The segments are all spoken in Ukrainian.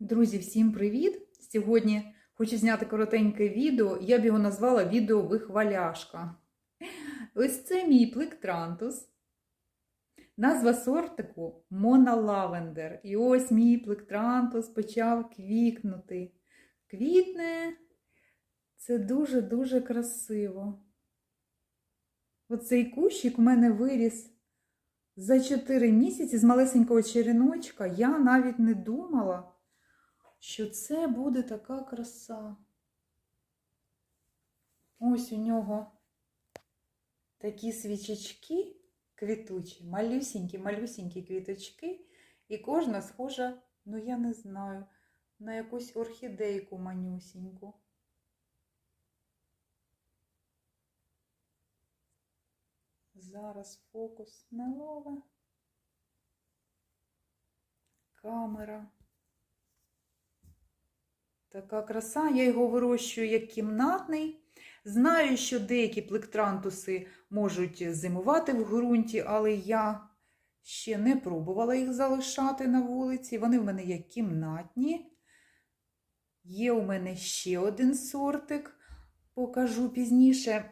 Друзі, всім привіт! Сьогодні хочу зняти коротеньке відео. Я б його назвала відео вихваляшка. Ось це мій плектрантус. Назва сортику Мона Лавендер. І ось мій плектрантус почав квікнути. Квітне це дуже-дуже красиво. Оцей кущик у мене виріс за 4 місяці з малесенького череночка. Я навіть не думала що це буде така краса. Ось у нього такі свічечки квітучі, малюсінькі, малюсінькі квіточки, і кожна схожа, ну я не знаю, на якусь орхідейку манюсіньку. Зараз фокус не лове. Камера. Така краса, я його вирощую як кімнатний. Знаю, що деякі плектрантуси можуть зимувати в ґрунті, але я ще не пробувала їх залишати на вулиці. Вони в мене як кімнатні. Є у мене ще один сортик, покажу пізніше.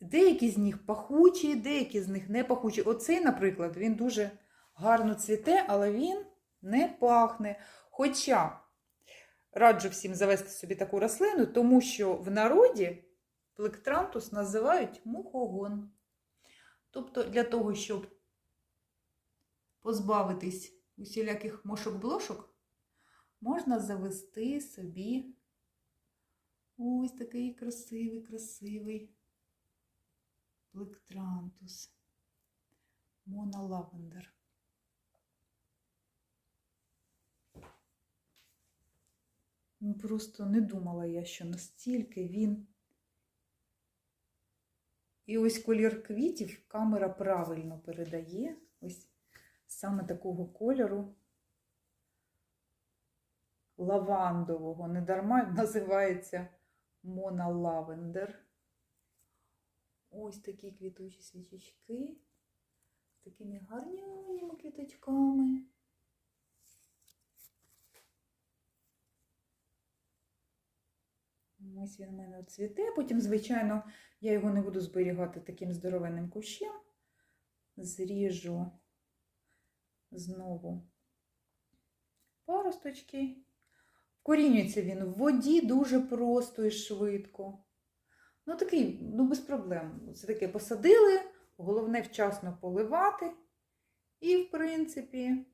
Деякі з них пахучі, деякі з них не пахучі. Оцей, наприклад, він дуже гарно цвіте, але він не пахне. Хоча. Раджу всім завести собі таку рослину, тому що в народі плектрантус називають мухогон. Тобто для того, щоб позбавитись усіляких мошок-блошок, можна завести собі ось такий красивий, красивий плектрантус. Мона Ну, просто не думала я, що настільки він. І ось колір квітів камера правильно передає. Ось саме такого кольору лавандового. Недарма називається Мона Лавендер. Ось такі квітучі свічечки з такими гарнюніми квіточками. Ось він в мене цвіте. Потім, звичайно, я його не буду зберігати таким здоровенним кущем. Зріжу знову паросточки. Корінюється він в воді дуже просто і швидко. Ну, такий, ну, без проблем. Це таке посадили, головне вчасно поливати. І, в принципі,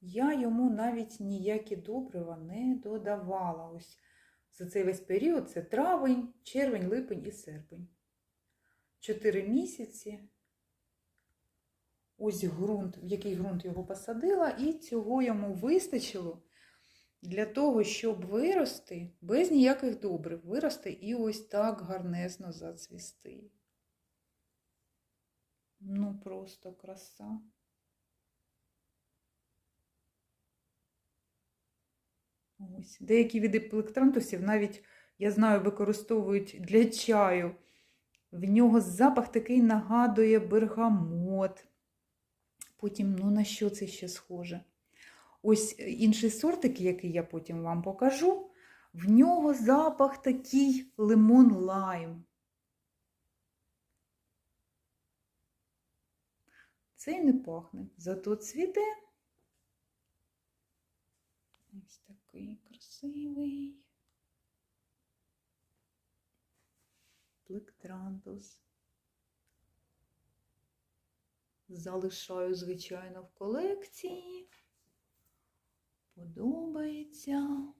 я йому навіть ніякі добрива не додавала. Ось за цей весь період це травень, червень, липень і серпень. Чотири місяці. Ось ґрунт, в який ґрунт його посадила, і цього йому вистачило для того, щоб вирости без ніяких добрив, вирости і ось так гарнезно зацвісти. Ну, просто краса. Ось. Деякі види плектрантусів навіть, я знаю, використовують для чаю. В нього запах такий нагадує бергамот. Потім, ну на що це ще схоже? Ось інший сортик, який я потім вам покажу, в нього запах такий лимон лайм. Цей не пахне, зато цвіте. Ось такий красивий. Плектрантус. Залишаю, звичайно, в колекції. Подобається.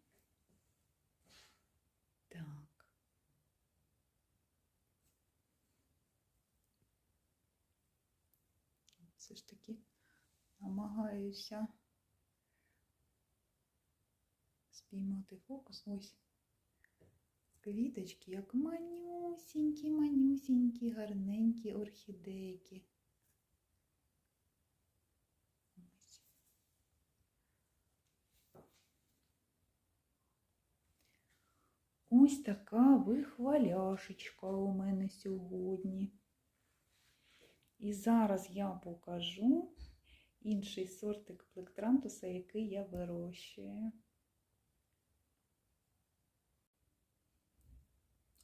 Так. Все ж таки намагаюся спіймати фокус. Ось квіточки, як манюсінькі, манюсінькі, гарненькі орхідейки. Ось. Ось така вихваляшечка у мене сьогодні. І зараз я покажу інший сортик плектрантуса, який я вирощую.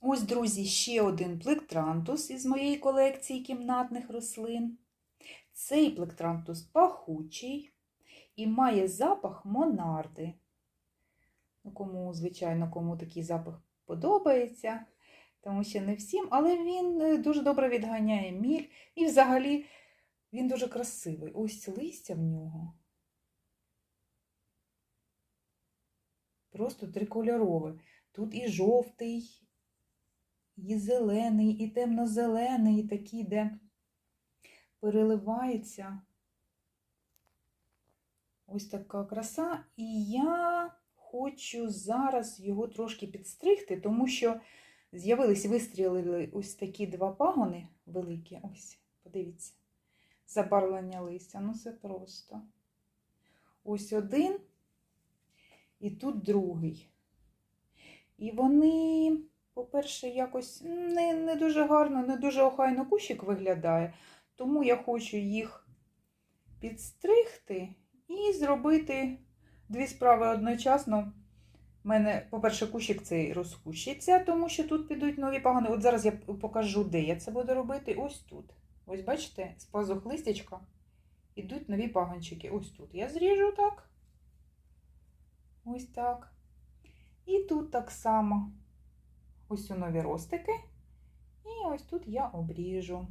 Ось, друзі, ще один плектрантус із моєї колекції кімнатних рослин. Цей плектрантус пахучий і має запах монарди. Ну, кому, звичайно, кому такий запах подобається, тому що не всім, але він е, дуже добре відганяє міль і взагалі він дуже красивий. Ось листя в нього. Просто трикольорове. Тут і жовтий, і зелений, і темно-зелений, і такий, де переливається. Ось така краса. І я хочу зараз його трошки підстригти, тому що з'явились, вистрілили ось такі два пагони великі. Ось, подивіться, забарвлення листя. Ну, це просто. Ось один, і тут другий. І вони, по-перше, якось не, не дуже гарно, не дуже охайно кущик виглядає. Тому я хочу їх підстригти і зробити дві справи одночасно. У мене, по-перше, кущик цей розкущиться, тому що тут підуть нові пагони. От зараз я покажу, де я це буду робити. Ось тут. Ось бачите, з пазух листячка ідуть нові пагончики. Ось тут. Я зріжу так. Ось так. І тут так само. Ось у нові ростики. І ось тут я обріжу.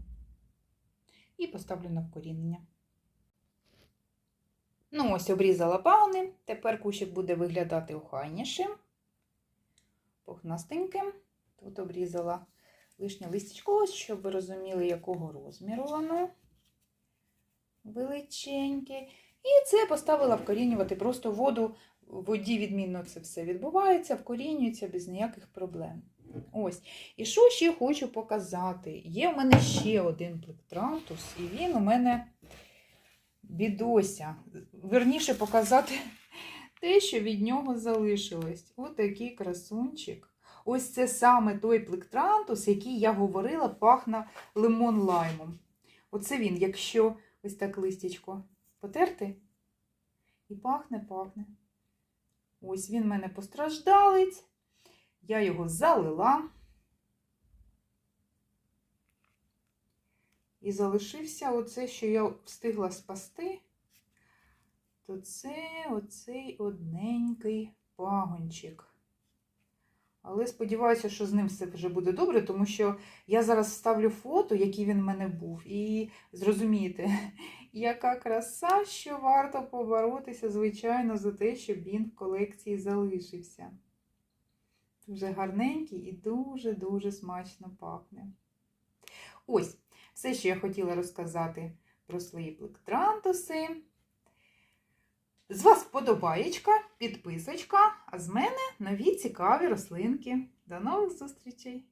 І поставлю на вкорінення. Ну, ось обрізала пагони. Тепер кущик буде виглядати охайнішим, пухнастеньким. Тут обрізала лишнє листячко, щоб ви розуміли, якого розміру воно. Величеньке. І це поставила вкорінювати просто воду. В воді відмінно це все відбувається, вкорінюється без ніяких проблем. Ось. І що ще хочу показати? Є у мене ще один плектрантус, і він у мене бідося. Верніше показати те, що від нього залишилось. Ось такий красунчик. Ось це саме той плектрантус, який я говорила, пахне лимон лаймом. Оце він, якщо ось так листячко потерти, і пахне, пахне. Ось він в мене постраждалець. Я його залила. І залишився оце, що я встигла спасти, то це оцей одненький пагончик. Але сподіваюся, що з ним все вже буде добре, тому що я зараз вставлю фото, який він в мене був, і зрозумієте, яка краса, що варто поборотися, звичайно, за те, щоб він в колекції залишився. Дуже гарненький і дуже-дуже смачно пахне. Ось, все, що я хотіла розказати про свої плектрантуси. З вас вподобаєчка, підписочка, а з мене нові цікаві рослинки. До нових зустрічей!